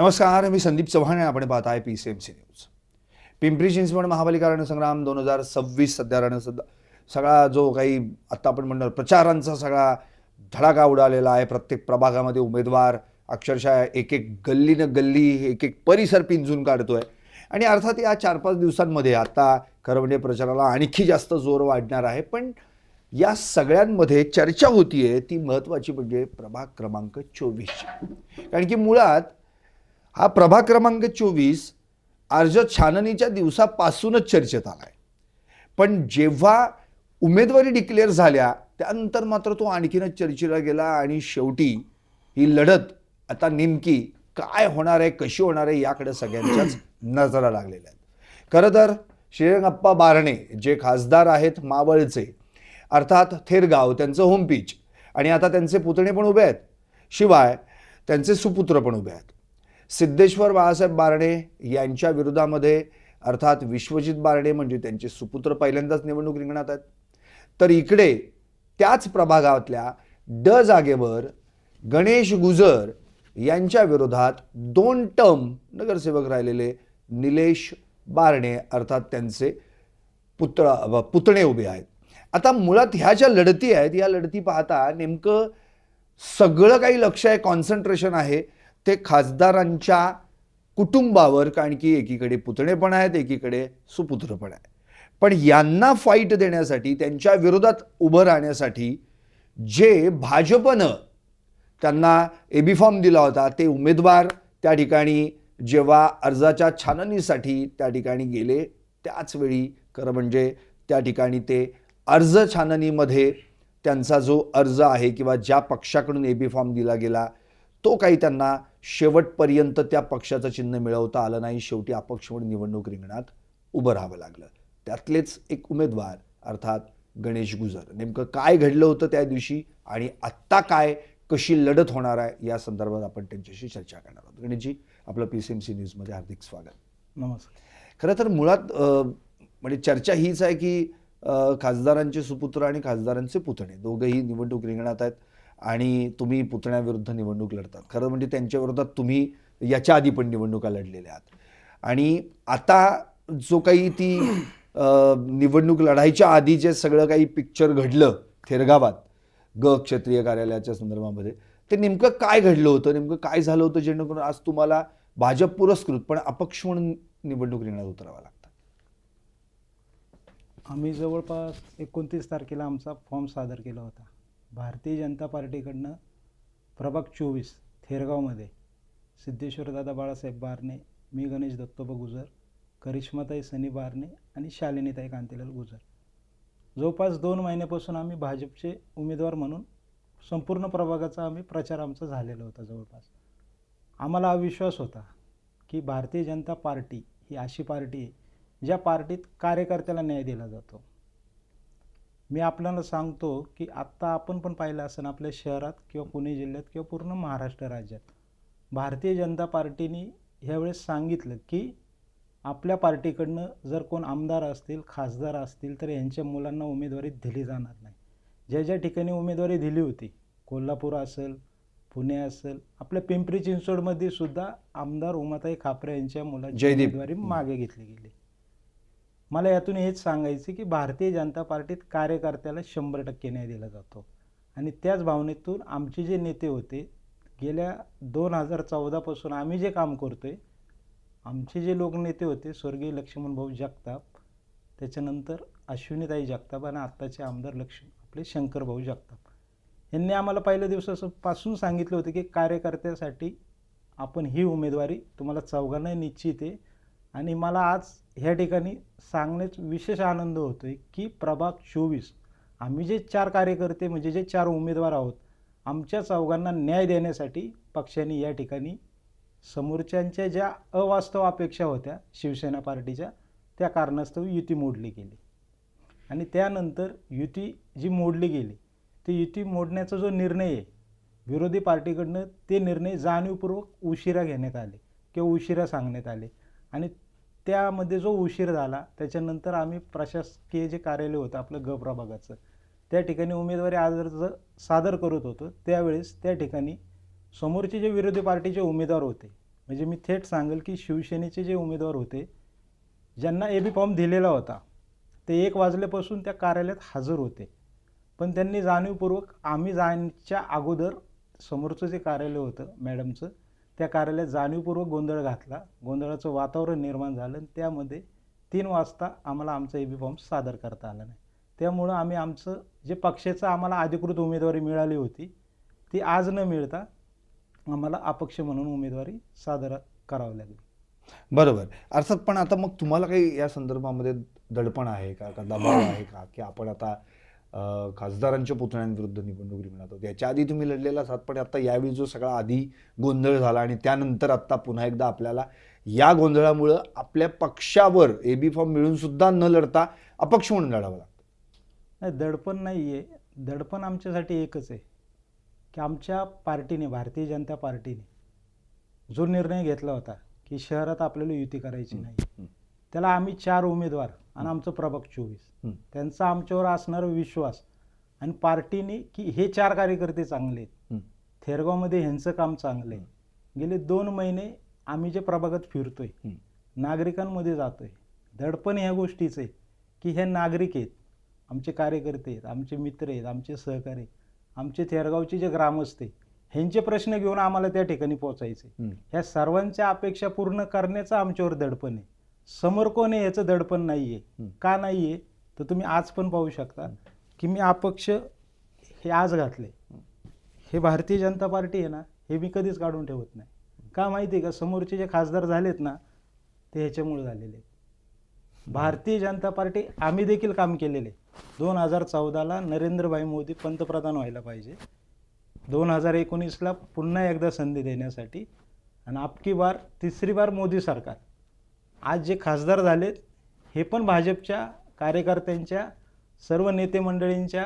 नमस्कार मी संदीप चव्हाण आहे आपण पाहत आहे P C M C news Pimpri Chinchwad महापालिका रणसंग्राम दोन हजार सव्वीस सध्या रणसुद्धा सगळा जो काही आत्ता आपण म्हणणार प्रचारांचा सगळा धडाका उडालेला आहे. प्रत्येक प्रभागामध्ये उमेदवार अक्षरशः एक एक गल्लीनं गल्ली एक एक परिसर पिंजून काढतो आहे आणि अर्थात या चार पाच दिवसांमध्ये आता खरं म्हणजे प्रचाराला आणखी जास्त जोर वाढणार आहे. पण या सगळ्यांमध्ये चर्चा होती आहे ती महत्त्वाची म्हणजे प्रभाग क्रमांक चोवीसची कारण की मुळात हा प्रभाग क्रमांक चोवीस अर्ज छाननीच्या दिवसापासूनच चर्चेत आला आहे पण जेव्हा उमेदवारी डिक्लेअर झाल्या त्यानंतर मात्र तो आणखीनच चर्चेला गेला आणि शेवटी ही लढत आता नेमकी काय होणार आहे कशी होणार आहे याकडे सगळ्यांच्याच नजरा लागलेल्या आहेत. खरं तर श्रीरंगप्पा बारणे जे खासदार आहेत मावळचे अर्थात थेरगाव त्यांचं होम पिच आणि आता त्यांचे पुतणे पण उभे आहेत. शिवाय त्यांचे सुपुत्र पण उभे आहेत. सिद्धेश्वर बाळासाहेब बारणे यांच्या विरोधामध्ये अर्थात विश्वजित बारणे म्हणजे त्यांचे सुपुत्र पहिल्यांदाच निवडणूक रिंगणात आहेत. तर इकडे त्याच प्रभागातल्या ड जागेवर गणेश गुजर यांच्या विरोधात दोन टर्म नगरसेवक राहिलेले निलेश बारणे अर्थात त्यांचे पुतळा पुतणे उभे आहेत. आता मुळात ह्या ज्या लढती आहेत या लढती पाहता नेमकं सगळं काही लक्ष आहे कॉन्सन्ट्रेशन आहे. ते खासदारांच्या कुटुंबावर कारण की एकीकडे पुतणे पण आहेत एकीकडे सुपुत्र पण आहे पण यांना फाईट देण्यासाठी त्यांच्या विरोधात उभं राहण्यासाठी जे भाजपनं त्यांना एबी फॉर्म दिला होता ते उमेदवार त्या ठिकाणी जेव्हा अर्जाच्या छाननीसाठी त्या ठिकाणी गेले त्याच वेळी खरं म्हणजे त्या ठिकाणी ते अर्ज छाननीमध्ये त्यांचा जो अर्ज आहे किंवा ज्या पक्षाकडून एबी फॉर्म दिला गेला तो काही त्यांना शेवटपर्यंत त्या पक्षाचं चिन्ह मिळवता आलं नाही. शेवटी अपक्ष म्हणून निवडणूक रिंगणात उभं राहावं लागलं. त्यातलेच एक उमेदवार अर्थात गणेश गुजर. नेमकं काय घडलं होतं त्या दिवशी आणि आत्ता काय कशी लढत होणार आहे या संदर्भात आपण त्यांच्याशी चर्चा करणार आहोत. गणेशजी आपलं पी सी एम सी न्यूजमध्ये हार्दिक स्वागत. नमस्कार. खरं तर मुळात म्हणजे चर्चा हीच आहे की खासदारांचे सुपुत्र आणि खासदारांचे पुतणे. दोघंही निवडणूक रिंगणात आहेत. आणि तुम्ही पुतण्याविरुद्ध निवडणूक लढतात. खरं म्हणजे त्यांच्या विरोधात तुम्ही याच्या आधी पण निवडणुका लढलेल्या आहात. आणि आता जो काही ती निवडणूक लढायच्या आधी जे सगळं काही पिक्चर घडलं थेरगावात ग क्षेत्रीय कार्यालयाच्या संदर्भामध्ये ते नेमकं काय घडलं होतं? नेमकं काय झालं होतं? जेणेकरून आज तुम्हाला भाजप पुरस्कृत पण अपक्ष म्हणून निवडणूक रिंगणात उतरावा लागतं? आम्ही जवळपास एकोणतीस तारखेला आमचा फॉर्म सादर केला होता. भारतीय जनता पार्टीकडनं प्रभाग चोवीस थेरगावमध्ये सिद्धेश्वरदादा बाळासाहेब बारणे मी गणेश दत्तोबा गुजर करिश्माताई सनी बारणे आणि शालिनीताई कांतीलाल गुजर. जवळपास दोन महिन्यापासून आम्ही भाजपचे उमेदवार म्हणून संपूर्ण प्रभागाचा आम्ही प्रचार आमचा झालेला होता जवळपास. आम्हाला अविश्वास विश्वास होता की भारतीय जनता पार्टी ही अशी पार्टी आहे ज्या पार्टीत कार्यकर्त्याला न्याय दिला जातो. मी आपल्याला सांगतो की आत्ता आपण पण पाहिलं असेल आपल्या शहरात किंवा पुणे जिल्ह्यात किंवा पूर्ण महाराष्ट्र राज्यात. भारतीय जनता पार्टीने ह्यावेळेस सांगितलं की आपल्या पार्टीकडनं जर कोण आमदार असतील खासदार असतील तर यांच्या मुलांना उमेदवारी दिली जाणार नाही. ज्या ज्या ठिकाणी उमेदवारी दिली होती कोल्हापूर असेल पुणे असेल आपल्या पिंपरी चिंचवडमध्ये सुद्धा आमदार उमाताई खापरे यांच्या मुलाची. उमेदवारी मागे घेतली गेली. मला यातून हेच सांगायचं की भारतीय जनता पार्टीत कार्यकर्त्याला शंभर टक्के न्याय दिला जातो. आणि त्याच भावनेतून आमचे जे नेते होते गेल्या दोन हजार चौदापासून आम्ही जे काम करतो आहे आमचे जे लोकनेते होते स्वर्गीय लक्ष्मण भाऊ जगताप त्याच्यानंतर अश्विनीताई जगताप आणि आत्ताचे आमदार लक्ष्मी आपले शंकर भाऊ जगताप. यांनी आम्हाला पहिल्या दिवसापासून सांगितलं होतं की कार्यकर्त्यासाठी आपण ही उमेदवारी तुम्हाला चौघांना निश्चित आहे. आणि मला आज ह्या ठिकाणी सांगण्याच विशेष आनंद होतो आहे की प्रभाग चोवीस आम्ही जे चार कार्यकर्ते म्हणजे जे चार उमेदवार आहोत आमच्या चौघांना न्याय देण्यासाठी पक्षाने या ठिकाणी समोरच्यांच्या ज्या अवास्तव अपेक्षा होत्या शिवसेना पार्टीच्या त्या कारणास्तव युती मोडली गेली. आणि त्यानंतर युती जी मोडली गेली ती युती मोडण्याचा जो निर्णय आहे विरोधी पार्टीकडनं ते निर्णय जाणीवपूर्वक उशिरा घेण्यात आले किंवा उशिरा सांगण्यात आले. आणि त्यामध्ये जो उशीर झाला त्याच्यानंतर आम्ही प्रशासकीय जे कार्यालय होतं आपलं ग प्रभागाचं त्या ठिकाणी उमेदवारी अर्ज सादर करत होतो. त्यावेळेस त्या ठिकाणी समोरचे जे विरोधी पार्टीचे उमेदवार होते म्हणजे मी थेट सांगेल की शिवसेनेचे जे उमेदवार होते ज्यांना ए बी फॉर्म दिलेला होता ते एक वाजल्यापासून त्या कार्यालयात हजर होते. पण त्यांनी जाणीवपूर्वक आम्ही जाण्याच्या अगोदर समोरचं जे कार्यालय होतं मॅडमचं त्या कार्यालयात जाणीवपूर्वक गोंधळ घातला. गोंधळाचं वातावरण निर्माण झालं आणि त्यामध्ये तीन वाजता आम्हाला आमचा ए बी फॉर्म सादर करता आला नाही. त्यामुळं आम्ही आमचं जे पक्षाचं आम्हाला अधिकृत उमेदवारी मिळाली होती ती आज न मिळता आम्हाला अपक्ष म्हणून उमेदवारी सादर करावी लागली. बरोबर. अर्थात पण आता मग तुम्हाला काही या संदर्भामध्ये दडपण आहे का? का दबाव आहे का? की आपण आता खासदारांच्या पुतळ्यांविरुद्ध निवडणूक रिंगणात आहोत याच्या आधी तुम्ही लढलेला आहात पण आता यावेळी जो सगळा आधी गोंधळ झाला आणि त्यानंतर आता पुन्हा एकदा आपल्याला या गोंधळामुळं आपल्या पक्षावर ए बी फॉर्म मिळून सुद्धा न लढता अपक्ष म्हणून लढावं लागतं. नाही दडपण नाही आहे दडपण आमच्यासाठी एकच आहे की आमच्या पार्टीने भारतीय जनता पार्टीने जो निर्णय घेतला होता की शहरात आपल्याला युती करायची नाही. त्याला आम्ही चार उमेदवार आणि आमचं प्रभाग चोवीस. त्यांचा आमच्यावर असणारा विश्वास आणि पार्टीने की हे चार कार्यकर्ते चांगले आहेत. थेरगावमध्ये ह्यांचं काम चांगलं आहे. गेले दोन महिने आम्ही जे प्रभागात फिरतोय. नागरिकांमध्ये जातोय. दडपण ह्या गोष्टीचं आहे की हे नागरिक आहेत आमचे कार्यकर्ते आहेत आमचे मित्र आहेत आमचे सहकारी आमचे थेरगावचे जे ग्रामस्थ आहे ह्यांचे प्रश्न घेऊन आम्हाला त्या ठिकाणी पोचायचे हं. ह्या सर्वांच्या अपेक्षा पूर्ण करण्याचं आमच्यावर दडपण आहे. समोर कोण आहे याचं दडपण नाही आहे. का नाही आहे तर तुम्ही आज पण पाहू शकता की मी अपक्ष हे आज घातले. हे भारतीय जनता पार्टी आहे ना हे मी कधीच काढून ठेवत नाही. का माहिती आहे का? समोरचे जे खासदार झालेत ना ते ह्याच्यामुळे झालेले भारतीय जनता पार्टी आम्ही देखील काम केलेले. दोन हजार चौदाला नरेंद्रभाई मोदी पंतप्रधान व्हायला पाहिजे. दोन हजार एकोणीसला पुन्हा एकदा संधी देण्यासाठी. आणि आपकी बार तिसरी बार मोदी सरकार. आज जे खासदार झालेत हे पण भाजपच्या कार्यकर्त्यांच्या सर्व नेते मंडळींच्या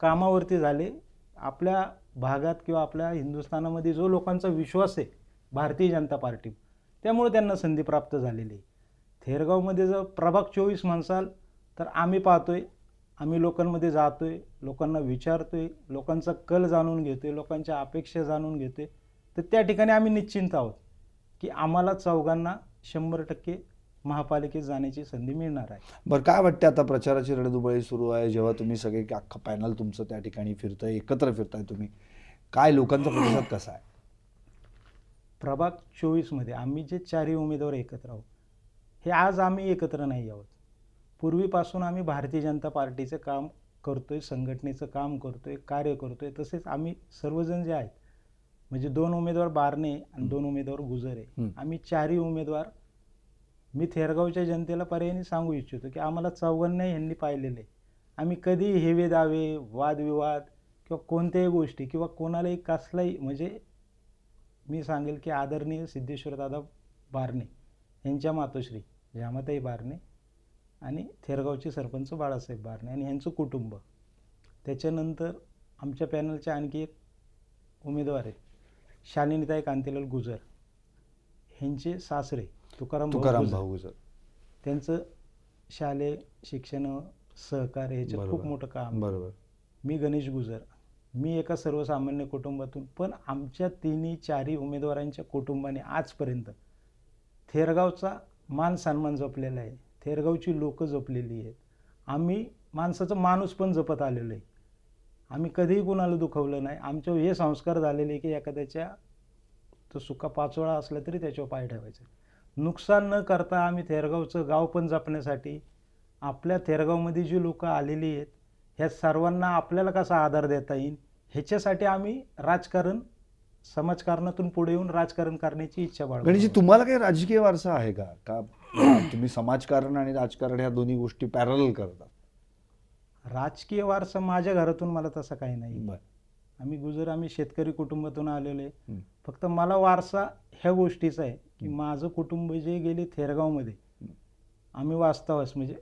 कामावरती झाले. आपल्या भागात किंवा आपल्या हिंदुस्थानामध्ये जो लोकांचा विश्वास आहे भारतीय जनता पार्टी त्यामुळे त्यांना संधी प्राप्त झालेली आहे. थेरगावमध्ये जर प्रभाग चोवीस म्हणसाल तर आम्ही पाहतोय आम्ही लोकांमध्ये जातो आहे लोकांना विचारतो आहे लोकांचा कल जाणून घेतो आहे लोकांच्या अपेक्षा जाणून घेतो आहे तर त्या ठिकाणी आम्ही निश्चिंत आहोत की आम्हाला चौघांना शंभर टक्के महापालिकेत जाण्याची संधी मिळणार आहे. बरं काय वाटतं आता प्रचाराची रणधुमाळी सुरू आहे? जेव्हा तुम्ही सगळे अख्खं पॅनल तुमचं त्या ठिकाणी फिरतंय एकत्र फिरताय तुम्ही. काय लोकांचा प्रतिसाद कसा आहे? प्रभाग चोवीसमध्ये आम्ही जे चारही उमेदवार एकत्र आहोत हे आज आम्ही एकत्र नाही आहोत. पूर्वीपासून आम्ही भारतीय जनता पार्टीचं काम करतोय संघटनेचं काम करतोय कार्य करतोय तसेच आम्ही सर्वजण जे आहेत म्हणजे दोन उमेदवार बारणे आणि दोन उमेदवार गुजरे. आम्ही चारही उमेदवार मी थेरगावच्या जनतेला पर्यायाने सांगू इच्छितो की आम्हाला चौघांना ह्यांनी पाहिलेलं. आहे आम्ही कधी हेवे दावे वादविवाद किंवा कोणत्याही गोष्टी किंवा कोणालाही कसलाही म्हणजे मी सांगेल की आदरणीय सिद्धेश्वरदादा बारणे यांच्या मातोश्री जामाताई बारणे आणि थेरगावचे सरपंच बाळासाहेब बारणे आणि यांचं कुटुंब. त्याच्यानंतर आमच्या पॅनलचे आणखी एक उमेदवार आहेत शालिनीताई कांतीलाल गुजर. ह्यांचे सासरे तुकाराम तुकाराम गुजर. भाऊ सर त्यांचं शालेय शिक्षण सहकार्य ह्याच्यात खूप. मोठं काम बरोबर. मी गणेश गुजर. मी एका सर्वसामान्य कुटुंबातून पण आमच्या तिन्ही चारही उमेदवारांच्या कुटुंबाने आजपर्यंत थेरगावचा मान सन्मान जपलेला आहे. थेरगावची लोक जपलेली आहेत. आम्ही माणसाचा माणूस पण जपत आलेलो आहे. आम्ही कधीही कुणाला दुखवलं नाही. आमच्यावर हे संस्कार झालेले की एखाद्याच्या तो सुका पाचोळा असला तरी त्याच्यावर पाय ठेवायचा. नुकसान न करता आम्ही थेरगावचं गाव पण जपण्यासाठी आपल्या थेरगावमध्ये जी लोक आलेली आहेत ह्या सर्वांना आपल्याला कसा आधार देता येईल? ह्याच्यासाठी आम्ही राजकारण समाजकारणातून पुढे येऊन राजकारण करण्याची इच्छा बाळगतो. गणेशजी तुम्हाला काही राजकीय वारसा आहे का? का तुम्ही समाजकारण आणि राजकारण ह्या दोन्ही गोष्टी पॅरल करता? राजकीय वारसा माझ्या घरातून मला तसा काही नाही. बरं. आम्ही गुजर आम्ही शेतकरी कुटुंबातून आलेलो आहे. हं. फक्त मला वारसा ह्या गोष्टीचा आहे. की माझं कुटुंब जे गेले थेरगावमध्ये आम्ही वास्तवास म्हणजे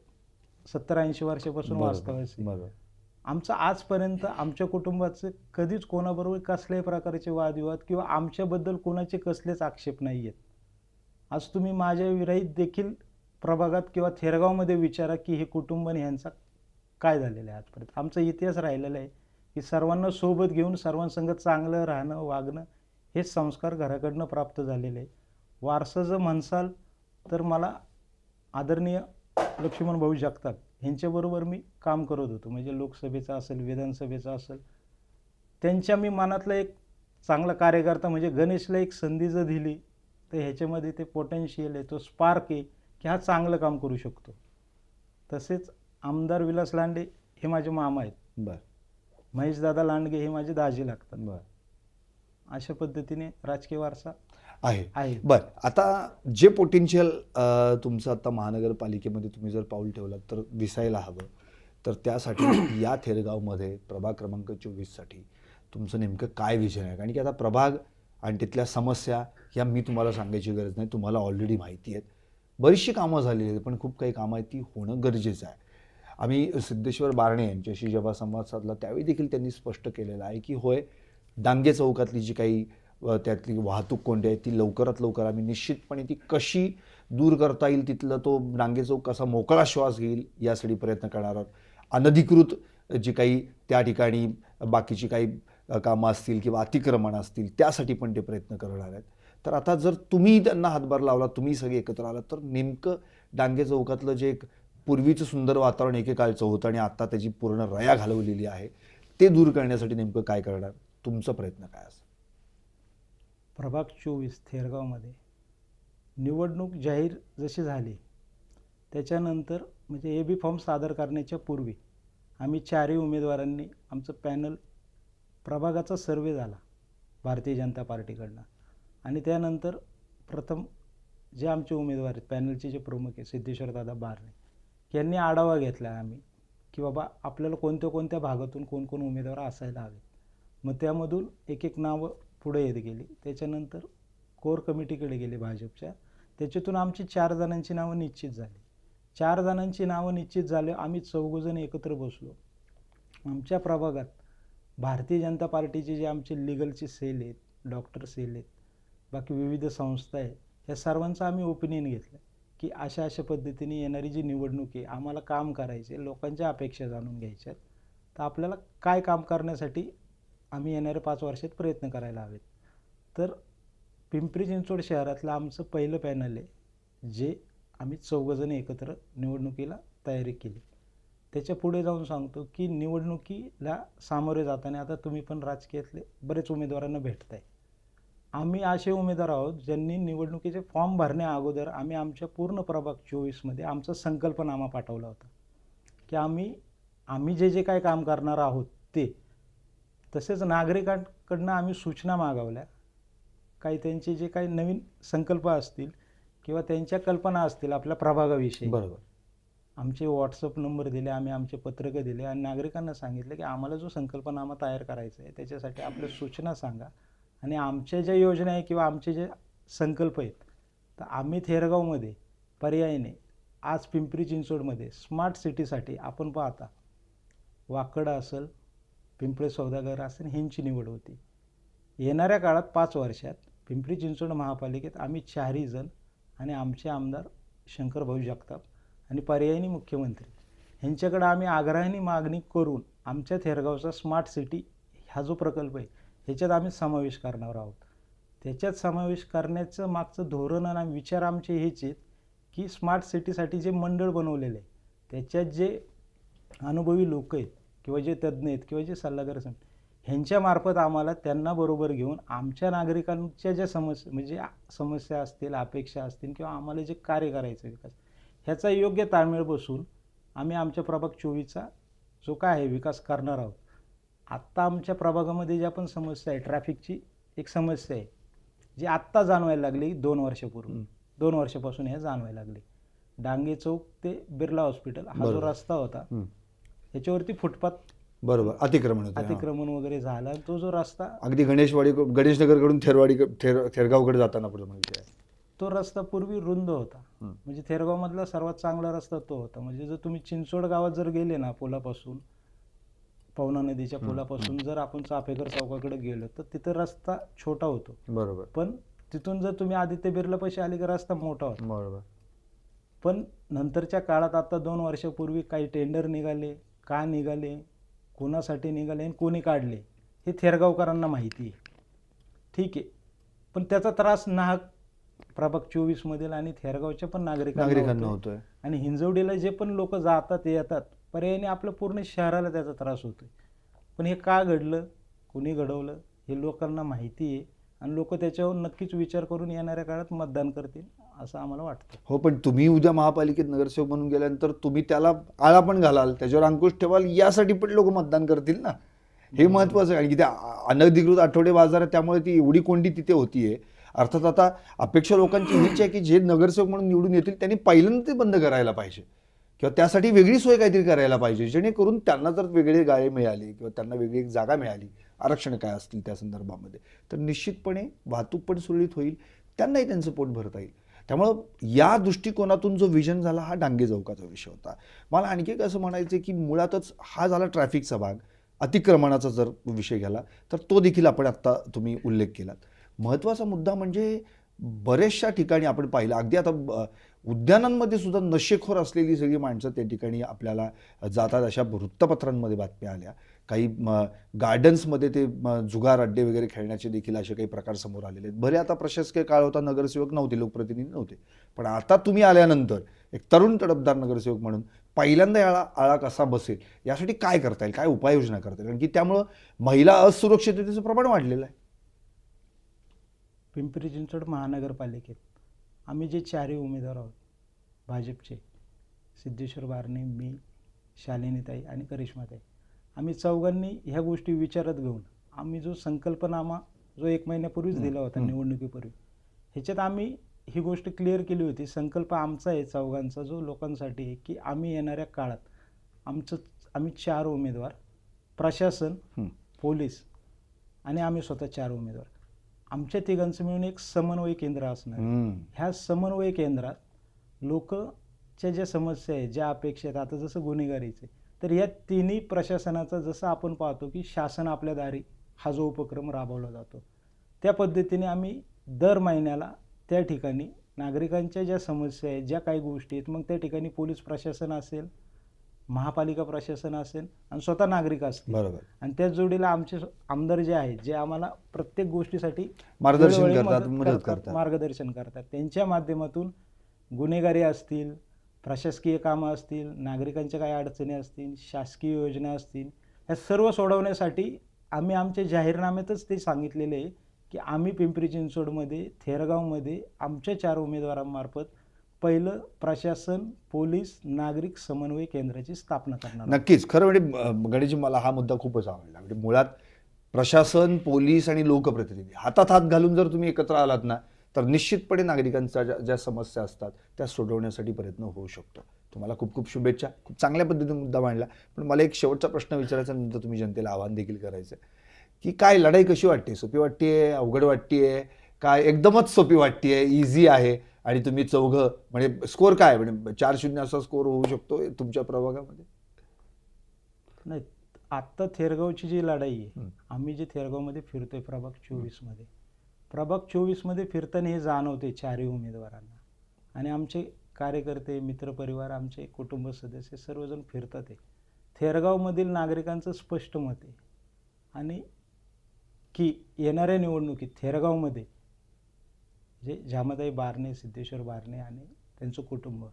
सत्तर ऐंशी वर्षापासून वास्तवास. बरोबर. आमचं आजपर्यंत आमच्या कुटुंबाचं कधीच कोणाबरोबर कसल्याही प्रकारचे वादविवाद किंवा आमच्याबद्दल कोणाचे कसलेच आक्षेप नाही आहेत आज तुम्ही माझ्या विरहित देखील प्रभागात किंवा थेरगावमध्ये विचारा की हे कुटुंब आणि ह्यांचा काय झालेलं आहे आजपर्यंत. आमचा इतिहास राहिलेला आहे की सर्वांना सोबत घेऊन सर्वांसंग चांगलं राहणं वागणं हे संस्कार घराकडनं प्राप्त झालेले आहे. वारसा जर म्हणसाल तर मला आदरणीय लक्ष्मण भाऊ जगताप ह्यांच्याबरोबर मी काम करत होतो. म्हणजे लोकसभेचं असेल विधानसभेचं असेल. त्यांच्या मी मनातला एक चांगला कार्यकर्ता म्हणजे गणेशला एक संधी जर दिली तर ह्याच्यामध्ये ते पोटेन्शियल आहे तो स्पार्क आहे की हा चांगलं काम करू शकतो. तसेच आमदार विलास लांडे हे माझे मामा आहेत. बर. महेशदादा लांडगे हे माझे दाजी लागतात. बर. अशा पद्धतीने राजकीय वारसा आहे. बर आता जे पोटेन्शियल तुमचं आता महानगरपालिकेमध्ये तुम्ही जर पाऊल ठेवलात तर दिसायला हवं. तर त्यासाठी या थेरगावमध्ये प्रभाग क्रमांक चोवीससाठी तुमचं नेमकं काय विजन आहे? कारण की आता प्रभाग आणि तिथल्या समस्या या मी तुम्हाला सांगायची गरज नाही. तुम्हाला ऑलरेडी माहिती आहेत. बरीचशी कामं झालेली आहेत पण खूप काही कामं आहेत ती होणं गरजेचं आहे. आम्ही सिद्धेश्वर बारणे यांच्याशी जेव्हा संवाद साधला त्यावेळी देखील त्यांनी स्पष्ट केलेलं आहे की होय डांगे चौकातली जी काही त्यातली वाहतूक कोंडी आहे ती लवकरात लवकर आम्ही निश्चितपणे ती कशी दूर करता येईल तिथलं तो डांगे चौक कसा मोकळा श्वास घेईल यासाठी प्रयत्न करणार आहोत. अनधिकृत जी काही त्या ठिकाणी बाकीची काही कामं असतील किंवा अतिक्रमण असतील त्यासाठी पण ते प्रयत्न करणार आहेत. तर आता जर तुम्ही त्यांना हातभार लावला तुम्ही सगळे एकत्र आलात तर नेमकं डांगे चौकातलं जे एक पूर्वीचं सुंदर वातावरण एकेकाळचं होतं आणि आत्ता त्याची पूर्ण रया घालवलेली आहे ते दूर करण्यासाठी नेमकं काय करणार? तुमचा प्रयत्न काय असेल? प्रभाग चोवीस थेरगावमध्ये. निवडणूक जाहीर जशी झाली त्याच्यानंतर म्हणजे ए बी फॉर्म सादर करण्याच्या पूर्वी आम्ही चारही उमेदवारांनी आमचं पॅनल प्रभागाचा सर्वे झाला भारतीय जनता पार्टीकडनं. आणि त्यानंतर प्रथम जे आमचे उमेदवार आहेत पॅनलचे जे प्रमुख आहे सिद्धेश्वरदादा बारणे यांनी आढावा घेतला आम्ही की बाबा आपल्याला कोणत्या कोणत्या भागातून कोण कोण उमेदवार असायला हवेत. मग त्यामधून एक एक नावं पुढे येत गेली. त्याच्यानंतर कोर कमिटीकडे गेले भाजपच्या. त्याच्यातून आमची चार जणांची नावं निश्चित झाली. चार जणांची नावं निश्चित झाले आम्ही चौघजण एकत्र बसलो. आमच्या प्रभागात भारतीय जनता पार्टीचे जे आमचे लिगलचे सेल आहेत डॉक्टर सेल आहेत बाकी विविध संस्था आहेत ह्या सर्वांचं आम्ही ओपिनियन घेतलं की अशा अशा पद्धतीने येणारी जी निवडणूक आहे आम्हाला काम करायचे लोकांच्या अपेक्षा जाणून घ्यायच्यात. तर आपल्याला काय काम करण्यासाठी आम्ही येणाऱ्या पाच वर्षात प्रयत्न करायला हवेत. तर पिंपरी चिंचवड शहरातलं आमचं पहिलं पॅनल आहे जे आम्ही चौघजण एकत्र निवडणुकीला तयारी केली. त्याच्या पुढे जाऊन सांगतो की निवडणुकीला सामोरे जाताना आता तुम्ही पण राजकीयातले बरेच उमेदवारांना भेटताय. आम्ही असे उमेदवार आहोत ज्यांनी निवडणुकीचे फॉर्म भरण्या अगोदर आम्ही आमच्या पूर्ण प्रभाग चोवीसमध्ये आमचा संकल्पनामा पाठवला होता. की आम्ही आम्ही जे जे काय काम करणार आहोत ते तसेच नागरिकांकडनं आम्ही सूचना मागवल्या. काही त्यांचे जे काही नवीन संकल्प असतील किंवा त्यांच्या कल्पना असतील आपल्या प्रभागाविषयी. बरोबर. आमचे व्हॉट्सअप नंबर दिले आम्ही आमचे पत्रकं दिले आणि नागरिकांना सांगितलं की आम्हाला जो संकल्पनामा तयार करायचा आहे त्याच्यासाठी आपल्या सूचना सांगा. आणि आमच्या ज्या योजना आहे किंवा आमचे जे संकल्प आहेत तर आम्ही थेरगावमध्ये पर्यायीने आज पिंपरी चिंचवडमध्ये स्मार्ट सिटीसाठी आपण पाहता वाकड असेल पिंपळे सौदागर असेल ह्यांची निवड होती. येणाऱ्या काळात पाच वर्षात पिंपरी चिंचवड महापालिकेत आम्ही चारही जण आणि आमचे आमदार शंकरभाऊ जगताप आणि पर्यायी मुख्यमंत्री. ह्यांच्याकडे आम्ही आग्रहाने मागणी करून आमच्या थेरगावचा स्मार्ट सिटी हा जो प्रकल्प आहे ह्याच्यात आम्ही समावेश करणार आहोत. त्याच्यात समावेश करण्याचं मागचं धोरण आणि विचार आमचे हेच आहेत की स्मार्ट सिटीसाठी जे मंडळ बनवलेलं आहे त्याच्यात जे अनुभवी लोक आहेत किंवा जे तज्ज्ञ आहेत किंवा जे सल्लागार आहेत ह्यांच्यामार्फत आम्हाला त्यांना बरोबर घेऊन आमच्या नागरिकांच्या ज्या समस्या म्हणजे समस्या असतील अपेक्षा असतील किंवा आम्हाला जे कार्य करायचं विकास ह्याचा योग्य ताळमेळ बसून आम्ही आमच्या प्रभाग चोवीसचा जो काय आहे विकास करणार आहोत आत्ता आमच्या प्रभागामध्ये ज्या पण समस्या आहे ट्रॅफिकची एक समस्या आहे जी आत्ता जाणवायला लागली दोन वर्षापूर्वी. दोन वर्षापासून हे जाणवायला लागली डांगे चौक ते बिर्ला हॉस्पिटल हा जो. रस्ता होता ह्याच्यावरती फुटपाथ बरोबर अतिक्रमण होतं हां. अतिक्रमण वगैरे झालं. तो जो रस्ता अगदी गणेशवाडी गणेशनगरकडून थेरवाडी थेर थेरगावकडे जाताना पुढे म्हणजे. तो रस्ता पूर्वी रुंद होता. हं. म्हणजे थेरगावमधला सर्वात चांगला रस्ता तो होता. म्हणजे जर तुम्ही चिंचवड गावात जर गेले ना पुलापासून पवना नदीच्या पुलापासून जर आपण चाफेकर चौकाकडे गेलो तर तिथं रस्ता छोटा होतो. बरोबर. पण तिथून जर तुम्ही आदित्य बिर्ला पैसे आले की रस्ता मोठा होता. बरोबर. पण नंतरच्या काळात आता दोन वर्षापूर्वी काही टेंडर निघाले. का निघाले कोणासाठी निघाले आणि कोणी काढले हे थेरगावकरांना माहिती आहे. ठीक आहे. पण त्याचा त्रास नाहक प्रभाग चोवीस मधील आणि थेरगावच्या पण नागरिकांना. होतोय. आणि हिंजवडीला जे पण लोक जातात येतात. पर्यायाने आपलं पूर्ण शहराला त्याचा त्रास होतोय. पण हे का घडलं कुणी घडवलं हे लोकांना माहिती आहे. आणि लोक त्याच्यावर नक्कीच विचार करून येणाऱ्या काळात मतदान करतील. असं आम्हाला वाटतं. हो पण तुम्ही उद्या महापालिकेत नगरसेवक म्हणून गेल्यानंतर तुम्ही त्याला आळा पण घालाल त्याच्यावर अंकुश ठेवाल यासाठी पण लोक मतदान करतील ना? हे महत्वाचं आहे. कारण की त्या अनधिकृत आठवडे बाजार आहे त्यामुळे ती एवढी कोंडी तिथे होतीये. अर्थात आता अपेक्षा लोकांची हीच आहे की जे नगरसेवक म्हणून निवडून येतील त्यांनी पहिल्यांदा ते बंद करायला पाहिजे. किंवा त्यासाठी वेगळी सोय काहीतरी करायला पाहिजे. जेणेकरून त्यांना जर वेगळे गाळे मिळाले किंवा त्यांना वेगळी एक जागा मिळाली आरक्षण काय असतील त्या संदर्भामध्ये तर निश्चितपणे वाहतूक पण सुरळीत होईल त्यांनाही त्यांचं पोट भरता येईल. त्यामुळं या दृष्टिकोनातून जो विजन झाला हा डांगे चौकाचा विषय होता. मला आणखी एक असं म्हणायचं आहे की मुळातच हा झाला ट्रॅफिकचा भाग अतिक्रमणाचा जर विषय घ्याला तर तो देखील आपण आत्ता तुम्ही उल्लेख केलात. महत्त्वाचा मुद्दा म्हणजे बऱ्याचशा ठिकाणी आपण पाहिलं अगदी आता उद्यानांमध्ये सुद्धा नशेखोर असलेली सगळी माणसं त्या ठिकाणी आपल्याला जातात अशा वृत्तपत्रांमध्ये बातम्या आल्या. काही गार्डन्समध्ये ते म, जुगार अड्डे वगैरे खेळण्याचे देखील असे काही प्रकार समोर आलेले आहेत. भले आता प्रशासकीय काळ होता नगरसेवक नव्हते लोकप्रतिनिधी नव्हते. पण आता तुम्ही आल्यानंतर एक तरुण तडफदार नगरसेवक म्हणून पहिल्यांदा याला आळा कसा बसेल यासाठी काय करता येईल काय उपाययोजना करता येईल? कारण की त्यामुळं महिला असुरक्षिततेचं प्रमाण वाढलेलं आहे. पिंपरी चिंचवड महानगरपालिकेत आम्ही जे चारही उमेदवार आहोत भाजपचे सिद्धेश्वर बारणे मी शालिनीताई आणि करिश्माताई आम्ही चौघांनी ह्या गोष्टी विचारात घेऊन आम्ही जो संकल्पनामा जो एक महिन्यापूर्वीच दिला होता. निवडणुकीपूर्वी ह्याच्यात आम्ही ही गोष्ट क्लिअर केली होती संकल्प आमचा आहे चौघांचा जो लोकांसाठी आहे की आम्ही येणाऱ्या काळात आमचं आम्ही चार उमेदवार प्रशासन. पोलीस आणि आम्ही स्वतः चार उमेदवार आमच्या तिघांचं मिळून एक समन्वय केंद्र असणार. ह्या समन्वय केंद्रात लोकच्या ज्या समस्या आहेत ज्या अपेक्षा आहेत आता जसं गुन्हेगारीचे तर या तिन्ही प्रशासनाचा जसं आपण पाहतो की शासन आपल्या दारी हा जो उपक्रम राबवला जातो त्या पद्धतीने आम्ही दर महिन्याला त्या ठिकाणी नागरिकांच्या ज्या समस्या आहेत ज्या काही गोष्टी आहेत मग त्या ठिकाणी पोलीस प्रशासन असेल महापालिका प्रशासन असेल आणि स्वतः नागरिक असतील. बरोबर. आणि त्याच जोडीला आमचे आमदार जे आहेत जे आम्हाला प्रत्येक गोष्टीसाठी मार्गदर्शन करतात, मदत करतात. मार्गदर्शन करतात. त्यांच्या माध्यमातून गुन्हेगारी असतील प्रशासकीय कामं असतील नागरिकांच्या काही अडचणी असतील शासकीय योजना असतील ह्या सर्व सोडवण्यासाठी आम्ही आमच्या जाहीरनाम्यातच ते सांगितलेले आहे की आम्ही पिंपरी चिंचवडमध्ये थेरगावमध्ये आमच्या चार उमेदवारांमार्फत पहिलं प्रशासन पोलीस नागरिक समन्वय केंद्राची स्थापना करणार नक्कीच. खरं म्हणजे गणेशजी मला हा मुद्दा खूपच आवडला. म्हणजे मुळात प्रशासन पोलीस आणि लोकप्रतिनिधी हातात हात घालून जर तुम्ही एकत्र आलात ना तर निश्चितपणे नागरिकांच्या ज्या ज्या समस्या असतात त्या सोडवण्यासाठी प्रयत्न होऊ शकतो. तुम्हाला खूप खूप शुभेच्छा. खूप चांगल्या पद्धतीने मुद्दा मांडला. पण मला एक शेवटचा प्रश्न विचारायचा नंतर तुम्ही जनतेला आवाहन देखील करायचं की काय लढाई कशी वाटते? सोपी वाटतेय? अवघड वाटतेय? काय एकदमच सोपी वाटतेय? इझी आहे? आणि तुम्ही चौघं म्हणजे स्कोर काय? म्हणजे चार शून्य असा स्कोर होऊ शकतो तुमच्या प्रभागामध्ये? नाही आत्ता थेरगावची जी लढाई आहे. आम्ही जे थेरगावमध्ये फिरतोय प्रभाग चोवीसमध्ये प्रभाग चोवीसमध्ये फिरताना हे जाणवते चारही उमेदवारांना. आणि आमचे कार्यकर्ते मित्रपरिवार आमचे कुटुंब सदस्य सर्वजण फिरतात आहे थेरगावमधील नागरिकांचं स्पष्ट मत आहे. आणि की येणाऱ्या निवडणुकीत थेरगावमध्ये जे जामाताई बारणे सिद्धेश्वर बारणे आणि त्यांचं कुटुंब.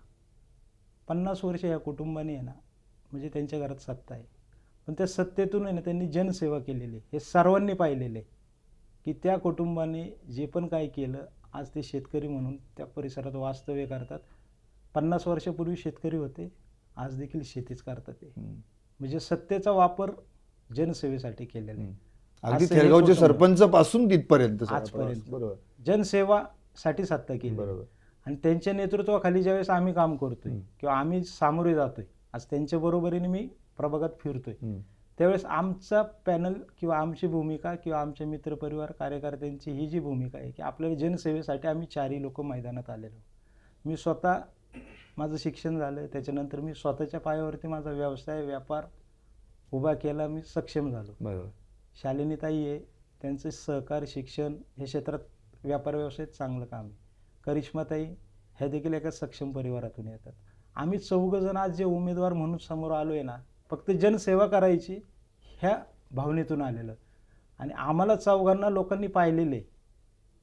पन्नास वर्ष या कुटुंबाने आहे ना म्हणजे त्यांच्या घरात सत्ता आहे. पण त्या सत्तेतून आहे ना त्यांनी जनसेवा केलेली आहे. हे सर्वांनी पाहिलेले आहे. की त्या कुटुंबाने जे पण काय केलं आज ते शेतकरी म्हणून त्या परिसरात वास्तव्य करतात पन्नास वर्षापूर्वी शेतकरी होते आज देखील शेतीच करतात ते. म्हणजे सत्तेचा वापर जनसेवेसाठी केलेला आहे अगदी. सरपंच पासून तिथपर्यंत आजपर्यंत. बरोबर जनसेवासाठी सत्ता केली बरोबर आणि त्यांच्या नेतृत्वाखाली ज्यावेळेस आम्ही काम करतोय. किंवा आम्ही सामोरे जातोय आज त्यांच्या बरोबरीने मी प्रभागात फिरतोय. त्यावेळेस आमचा पॅनल किंवा आमची भूमिका किंवा आमचे मित्रपरिवार कार्यकर्त्यांची ही जी भूमिका आहे की आपल्याला जनसेवेसाठी आम्ही चारही लोक मैदानात आलेलो. मी स्वतः माझं शिक्षण झालं त्याच्यानंतर मी स्वतःच्या पायावरती माझा व्यवसाय व्यापार उभा केला मी सक्षम झालो. बरोबर. शालिनीताई आहे त्यांचं सहकार शिक्षण हे क्षेत्रात व्यापार व्यवसायात चांगलं काम आहे. करिश्माताई ह्या देखील एका सक्षम परिवारातून येतात. आम्ही चौघजण आज जे उमेदवार म्हणून समोर आलो आहे ना फक्त जनसेवा करायची ह्या भावनेतून आलेलं. आणि आम्हाला चौघांना लोकांनी पाहिलेलं. आहे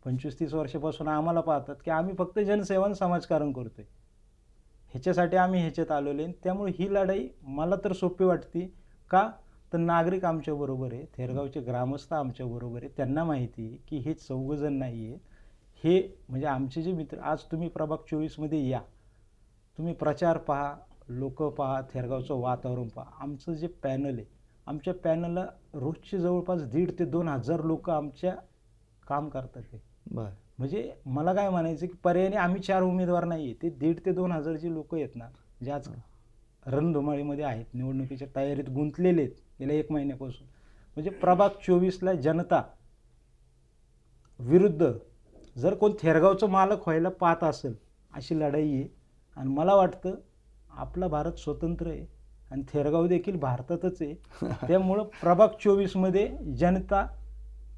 पंचवीस तीस वर्षापासून आम्हाला पाहतात की आम्ही फक्त जनसेवन समाजकारण करतो आहे ह्याच्यासाठी आम्ही ह्याच्यात आलेलो आहे. त्यामुळे ही लढाई मला तर सोपी वाटते. का? तर नागरिक आमच्याबरोबर आहे. थेरगावचे ग्रामस्थ आमच्याबरोबर आहे. त्यांना माहिती आहे की हे चौघजण नाही आहे हे म्हणजे आमचे जे मित्र आज तुम्ही प्रभाग चोवीसमध्ये या. तुम्ही प्रचार पहा लोक पहा थेरगावचं वातावरण पहा. आमचं जे पॅनल आहे आमच्या पॅनलला रोजचे जवळपास दीड ते दोन हजार लोक आमच्या काम करतात आहे बर. म्हणजे मला काय म्हणायचं की पर्यायाने आम्ही चार उमेदवार नाही आहे ते दीड ते दोन हजार जे लोक आहेत ना जे आज रणधुमाळीमध्ये आहेत निवडणुकीच्या तयारीत गुंतलेले आहेत गेल्या एक महिन्यापासून. म्हणजे प्रभाग चोवीसला जनता विरुद्ध जर कोण थेरगावचं मालक व्हायला पाहत असेल अशी लढाई आहे. आणि मला वाटतं आपला भारत स्वतंत्र आहे. आणि थेरगाव देखील भारतातच आहे. त्यामुळं प्रभाग चोवीसमध्ये जनता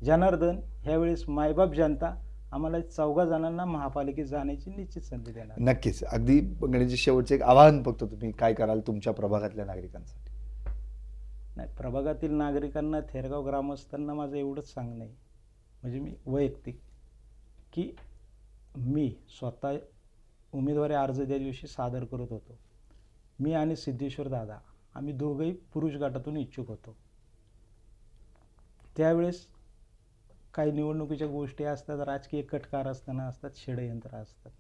जनार्दन ह्यावेळेस मायबाप जनता आम्हाला चौघा जणांना महापालिकेत जाण्याची निश्चित संधी देणार नक्कीच. अगदी गणेश शेवटचे एक आवाहन फक्त तुम्ही काय कराल तुमच्या प्रभागातल्या नागरिकांसाठी? नाही प्रभागातील नागरिकांना थेरगाव ग्रामस्थांना माझं एवढंच सांगणं आहे. म्हणजे मी वैयक्तिक की मी स्वतः उमेदवारी अर्ज त्या दिवशी सादर करत होतो. मी आणि सिद्धेश्वर दादा आम्ही दोघंही पुरुष गटातून इच्छुक होतो. त्यावेळेस काही निवडणुकीच्या गोष्टी असतात राजकीय कटकार असताना असतात षडयंत्र असतात.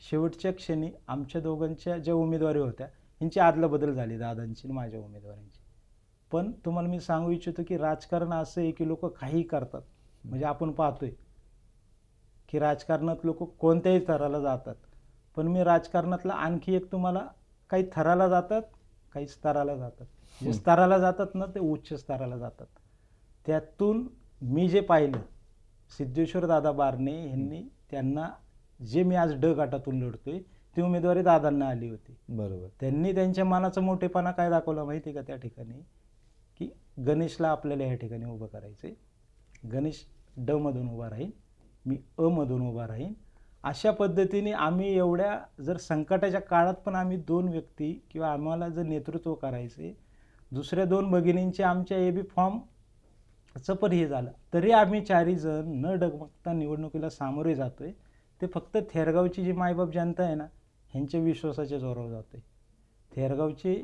शेवटच्या क्षणी आमच्या दोघांच्या ज्या उमेदवारी होत्या यांची आदलाबदल झाली दादांची आणि माझ्या उमेदवारांची. पण तुम्हाला मी सांगू इच्छितो की राजकारण असं आहे की लोक काही करतात. म्हणजे आपण पाहतोय की राजकारणात लोक कोणत्याही थराला जातात. पण मी राजकारणातला आणखी एक तुम्हाला काही थराला जातात काही स्तराला जातात. जे. स्तराला जातात ना ते उच्च स्तराला जातात. त्यातून मी जे पाहिलं सिद्धेश्वर दादा बारणे यांनी त्यांना जे मी आज ड गटातून लढतोय ती उमेदवारी दादांना आली होती. बरोबर. त्यांनी त्यांच्या मनाचा मोठेपणा काय दाखवला माहिती आहे का त्या ठिकाणी? की गणेशला आपल्याला या ठिकाणी उभं करायचं आहे गणेश ड मधून उभा राहील मी अ मधून उभा राहीन. अशा पद्धतीने आम्ही एवढ्या जर संकटाच्या काळात पण आम्ही दोन व्यक्ती किंवा आम्हाला जर नेतृत्व करायचे दुसऱ्या दोन भगिनींचे आमच्या ए बी फॉर्मचं पण हे झालं. तरी आम्ही चारही जण न डगमगता निवडणुकीला सामोरे जातो आहे ते फक्त थेरगावची जी मायबाप जनता आहे ना ह्यांच्या विश्वासाच्या जोरावर आहे थेरगावचे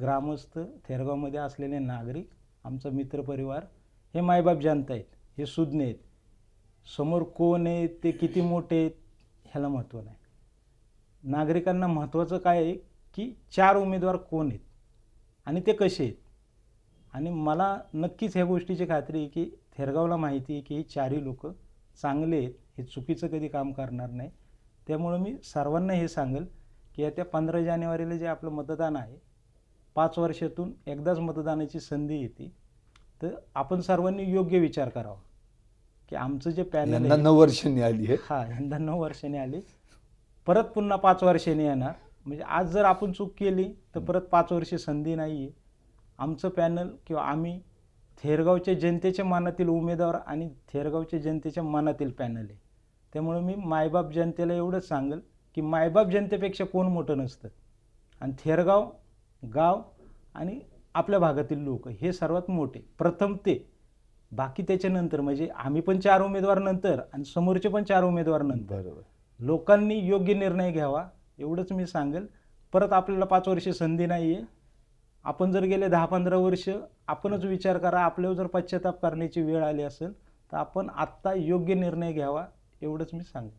ग्रामस्थ थेरगावमध्ये असलेले नागरिक आमचा मित्रपरिवार हे मायबाप जनता आहेत हे सुज्ञ आहेत. समोर कोण आहेत ते किती मोठे आहेत? ह्याला महत्त्व नाही. नागरिकांना महत्त्वाचं काय आहे की चार उमेदवार कोण आहेत आणि ते कसे आहेत? आणि मला नक्कीच ह्या गोष्टीची खात्री आहे की थेरगावला माहिती आहे की हे चारही लोक चांगले आहेत. हे चुकीचं कधी काम करणार नाही. त्यामुळं मी सर्वांना हे सांगेल की येत्या पंधरा जानेवारीला जे आपलं मतदान आहे पाच वर्षातून एकदाच मतदानाची संधी येते. तर आपण सर्वांनी योग्य विचार करावा. की आमचं जे पॅनल यंदा नऊ वर्षांनी आली आहे. हा यंदा नऊ वर्षांनी आले. परत पुन्हा पाच वर्षांनी येणार. म्हणजे आज जर आपण चूक केली तर परत पाच वर्षे संधी नाही आहे आमचं पॅनल किंवा आम्ही थेरगावच्या जनतेच्या मनातील उमेदवार आणि थेरगावच्या जनतेच्या मनातील पॅनल आहे. त्यामुळे मी मायबाप जनतेला एवढंच सांगेल की मायबाप जनतेपेक्षा कोण मोठं नसतं. आणि थेरगाव गाव आणि आपल्या भागातील लोक हे सर्वात मोठे. प्रथम ते. बाकी त्याच्यानंतर म्हणजे आम्ही पण चार उमेदवार नंतर आणि समोरचे पण चार उमेदवार नंतर बरोबर. लोकांनी योग्य निर्णय घ्यावा एवढंच मी सांगेल. परत आपल्याला पाच वर्षे संधी नाही आहे आपण जर गेले दहा पंधरा वर्ष आपणच विचार करा आपल्यावर जर पश्चाताप करण्याची वेळ आली असेल तर आपण आत्ता योग्य निर्णय घ्यावा एवढंच मी सांगेन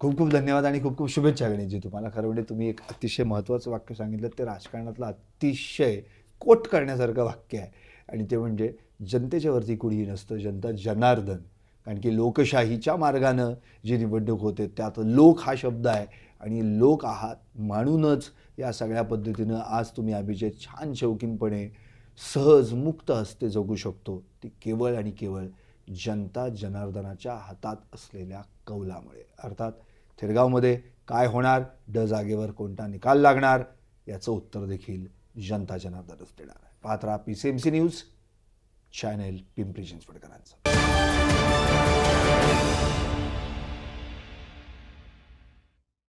खूप खूप धन्यवाद आणि खूप खूप शुभेच्छा गणेशजी तुम्हाला. खरं म्हणजे तुम्ही एक अतिशय महत्त्वाचं वाक्य सांगितलं ते राजकारणातलं अतिशय कोट करण्यासारखं वाक्य आहे. आणि ते म्हणजे जनतेच्या वरती कुणीही नसतं जनता जनार्दन. कारण की लोकशाहीच्या मार्गानं जी निवडणूक होते त्यात लोक हा शब्द आहे आणि लोक आहात म्हणूनच या सगळ्या पद्धतीनं आज तुम्ही अभिजय छान शौकीनपणे सहज मुक्त हस्ते जगू शकतो. ती केवळ आणि केवळ जनता जनार्दनाच्या हातात असलेल्या कौलामुळे. अर्थात थेरगावमध्ये काय होणार? ड जागेवर कोणता निकाल लागणार? याचं उत्तर देखील जनता जनार्दनच देणार आहे. Patra P C M C news channel Pimpri Chinchwad